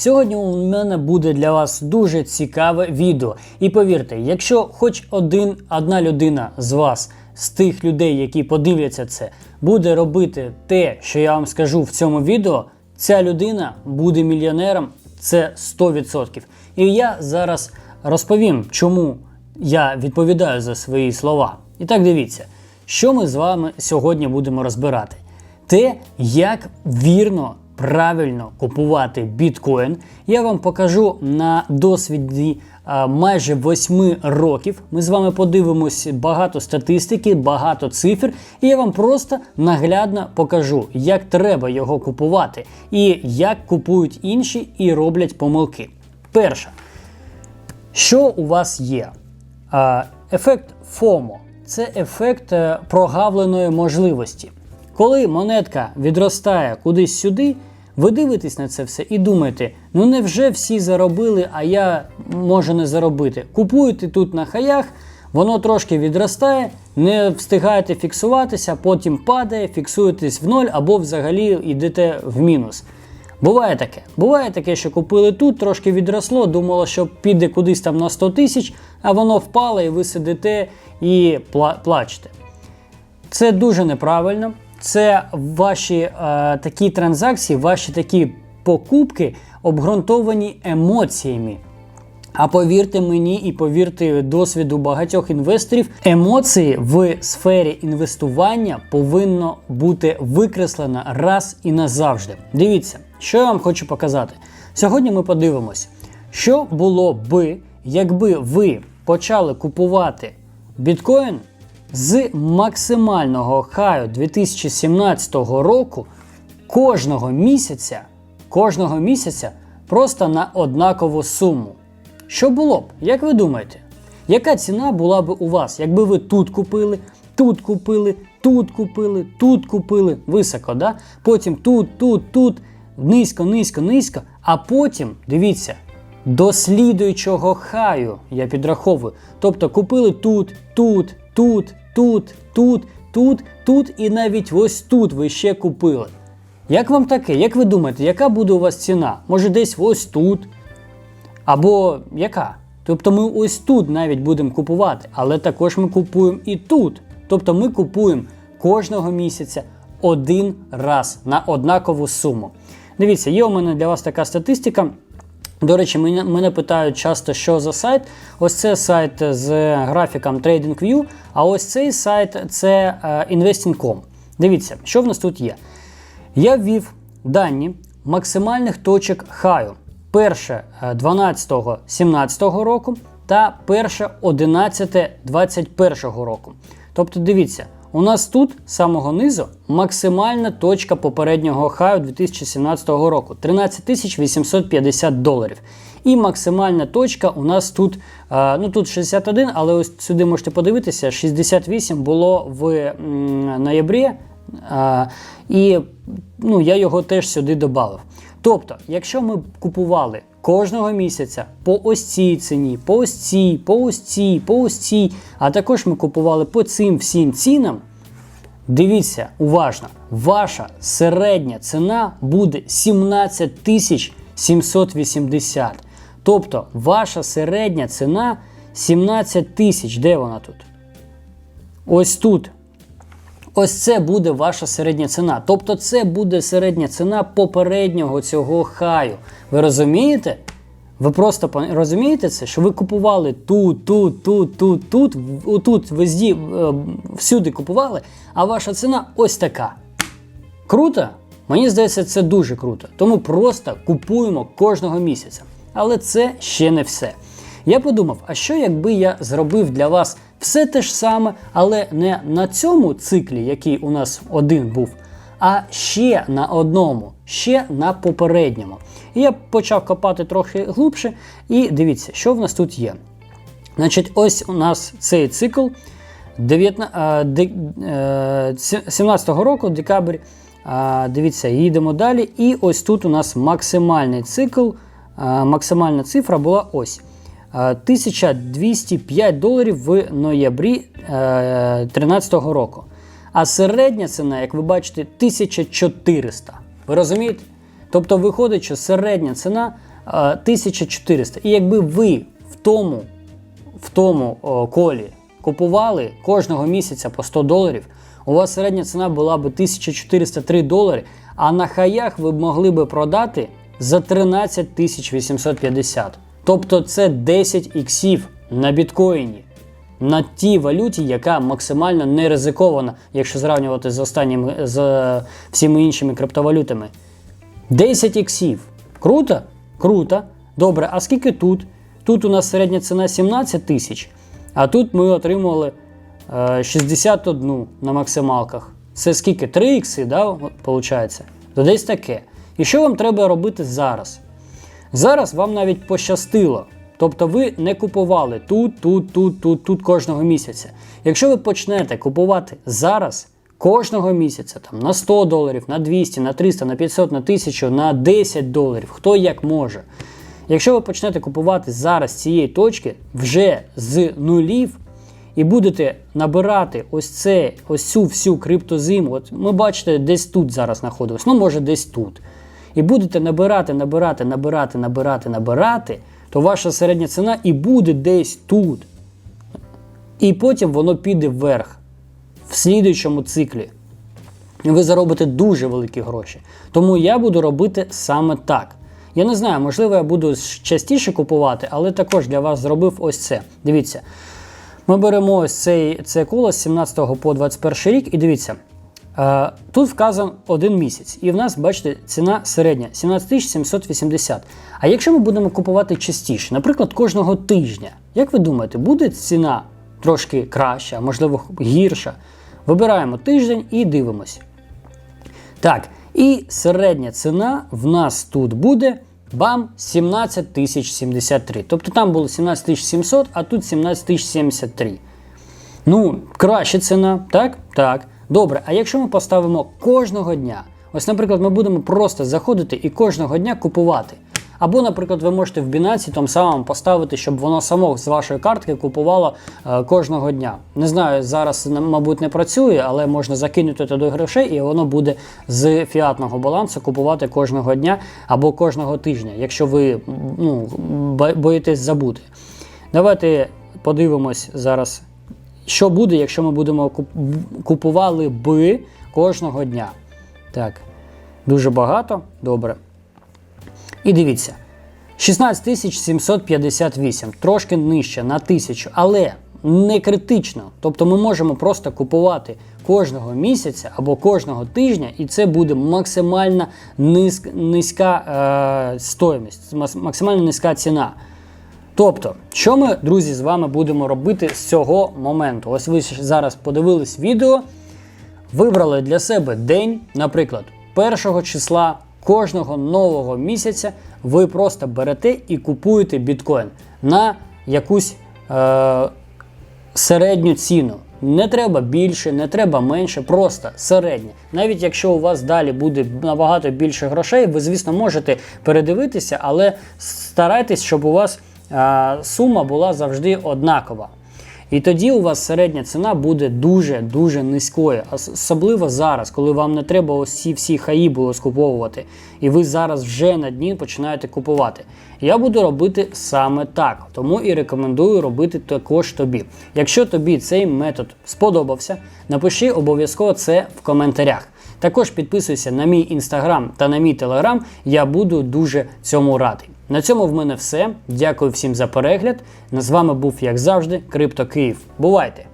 Сьогодні у мене буде для вас дуже цікаве відео. І повірте, якщо хоч один, одна людина з вас, з тих людей, які подивляться це, буде робити те, що я вам скажу в цьому відео, ця людина буде мільйонером, це 100%. І я зараз розповім, чому я відповідаю за свої слова. І так дивіться, що ми з вами сьогодні будемо розбирати. Те, як вірно, правильно купувати біткоін, я вам покажу на досвіді майже 8 років. Ми з вами подивимось багато статистики, багато цифр, і я вам просто наглядно покажу, як треба його купувати, і як купують інші і роблять помилки. Перше, що у вас є? Ефект FOMO – це ефект е, прогавленої можливості. Коли монетка відростає кудись сюди, ви дивитесь на це все і думаєте, ну невже всі заробили, а я можу не заробити. Купуєте тут на хаях, воно трошки відростає, не встигаєте фіксуватися, потім падає, фіксуєтесь в ноль або взагалі йдете в мінус. Буває таке. Буває таке, що купили тут, трошки відросло, думало, що піде кудись там на 100 тисяч, а воно впало, і ви сидите і пла- плачете. Це дуже неправильно. Це ваші е, такі транзакції, ваші такі покупки обґрунтовані емоціями. А повірте мені і повірте досвіду багатьох інвесторів, емоції в сфері інвестування повинно бути викреслено раз і назавжди. Дивіться, що я вам хочу показати. Сьогодні ми подивимось, що було би, якби ви почали купувати біткоін з максимального хаю 2017 року кожного місяця, кожного місяця просто на однакову суму. Що було б, як ви думаєте? Яка ціна була б у вас, якби ви тут купили, тут купили, тут купили, тут купили, високо, да? потім тут, тут, тут, низько, низько, низько, а потім, дивіться, до слідуючого хаю я підраховую. Тобто купили тут, тут, тут, тут, тут, тут, тут і навіть ось тут ви ще купили. Як вам таке? Як ви думаєте, яка буде у вас ціна? Може десь ось тут? Або яка? Тобто ми ось тут навіть будемо купувати, але також ми купуємо і тут. Тобто ми купуємо кожного місяця один раз на однакову суму. Дивіться, є у мене для вас така статистика. До речі, мене, мене питають часто, що за сайт. Ось це сайт з графіком TradingView, а ось цей сайт це е, Investing.com. Дивіться, що в нас тут є. Я ввів дані максимальних точок хаю. Перше 12-17 року та перше 11-21 року. Тобто, дивіться, у нас тут з самого низу максимальна точка попереднього хаю 2017 року 13 850 доларів. І максимальна точка у нас тут, е, ну тут 61, але ось сюди можете подивитися, 68 було в ноябрі. е, І ну, я його теж сюди додав. Тобто, якщо ми купували кожного місяця по ось цій ціні, по ось цій, по ось цій, по ось цій, а також ми купували по цим всім цінам, дивіться уважно, ваша середня ціна буде 17 тисяч 780. Тобто ваша середня ціна 17 тисяч. Де вона тут? Ось тут. Ось це буде ваша середня ціна. Тобто це буде середня ціна попереднього цього хаю. Ви розумієте? Ви просто розумієте це, що ви купували тут, тут, тут, тут, тут, тут, везді, е, всюди купували, а ваша ціна ось така. Круто? Мені здається, це дуже круто. Тому просто купуємо кожного місяця. Але це ще не все. Я подумав, а що якби я зробив для вас все те ж саме, але не на цьому циклі, який у нас один був, а ще на одному, ще на попередньому. І я почав копати трохи глибше, і дивіться, що в нас тут є. Значить, ось у нас цей цикл 2017 року, декабрь. Дивіться, їдемо далі. І ось тут у нас максимальний цикл, максимальна цифра була ось. А, 1205 доларів в ноябрі 2013 року. А середня ціна, як ви бачите, 1400. Ви розумієте? Тобто виходить, що середня ціна е, 1400. І якби ви в тому, в тому колі купували кожного місяця по 100 доларів, у вас середня ціна була б 1403 долари, а на хаях ви б могли би продати за 13 850. Тобто це 10 іксів на біткоїні. На тій валюті, яка максимально не ризикована, якщо зрівнювати з останніми з е, всіма іншими криптовалютами. 10 іксів. Круто? Круто. Добре, а скільки тут? Тут у нас середня ціна 17 тисяч, а тут ми отримували е, 61 на максималках. Це скільки? 3 ікси, да, виходить? То десь таке. І що вам треба робити зараз? Зараз вам навіть пощастило. Тобто ви не купували тут, тут, тут, тут, тут кожного місяця. Якщо ви почнете купувати зараз, кожного місяця, там, на 100 доларів, на 200, на 300, на 500, на 1000, на 10 доларів, хто як може. Якщо ви почнете купувати зараз цієї точки вже з нулів, і будете набирати ось це, ось цю всю криптозиму, от ми бачите, десь тут зараз знаходимося, ну може десь тут. І будете набирати, набирати, набирати, набирати, набирати, то ваша середня ціна і буде десь тут. І потім воно піде вверх в слідуючому циклі. Ви заробите дуже великі гроші. Тому я буду робити саме так. Я не знаю, можливо, я буду частіше купувати, але також для вас зробив ось це. Дивіться. Ми беремо ось цей, це коло з 17 по 21 рік, і дивіться. Е, тут вказан один місяць, і в нас, бачите, ціна середня 17 780. А якщо ми будемо купувати частіше, наприклад, кожного тижня, як ви думаєте, буде ціна трошки краща, можливо гірша? Вибираємо тиждень і дивимось. Так, і середня ціна в нас тут буде бам 17 тисяч 73. Тобто там було 17 700, а тут 17 тисяч 73. Ну, краща ціна, так? Так. Добре, а якщо ми поставимо кожного дня, ось, наприклад, ми будемо просто заходити і кожного дня купувати. Або, наприклад, ви можете в Binance там самому поставити, щоб воно само з вашої картки купувало е, кожного дня. Не знаю, зараз, мабуть, не працює, але можна закинути туди грошей, і воно буде з фіатного балансу купувати кожного дня або кожного тижня, якщо ви ну, боїтесь забути. Давайте подивимось зараз, що буде, якщо ми будемо куп- купували би кожного дня. Так, дуже багато. Добре. І дивіться, 16 758, трошки нижче на 1000, але не критично. Тобто ми можемо просто купувати кожного місяця або кожного тижня, і це буде максимально низьк, низька е, стоїмість, максимально низька ціна. Тобто, що ми, друзі, з вами будемо робити з цього моменту? Ось ви зараз подивились відео, вибрали для себе день, наприклад, першого числа кожного нового місяця ви просто берете і купуєте біткоін на якусь е, середню ціну. Не треба більше, не треба менше, просто середнє. Навіть якщо у вас далі буде набагато більше грошей, ви, звісно, можете передивитися, але старайтесь, щоб у вас сума була завжди однакова. І тоді у вас середня ціна буде дуже-дуже низькою. Особливо зараз, коли вам не треба ці всі хаї було скуповувати, і ви зараз вже на дні починаєте купувати. Я буду робити саме так, тому і рекомендую робити також тобі. Якщо тобі цей метод сподобався, напиши обов'язково це в коментарях. Також підписуйся на мій інстаграм та на мій телеграм, я буду дуже цьому радий. На цьому в мене все. Дякую всім за перегляд. З вами був, як завжди, Крипто Київ. Бувайте!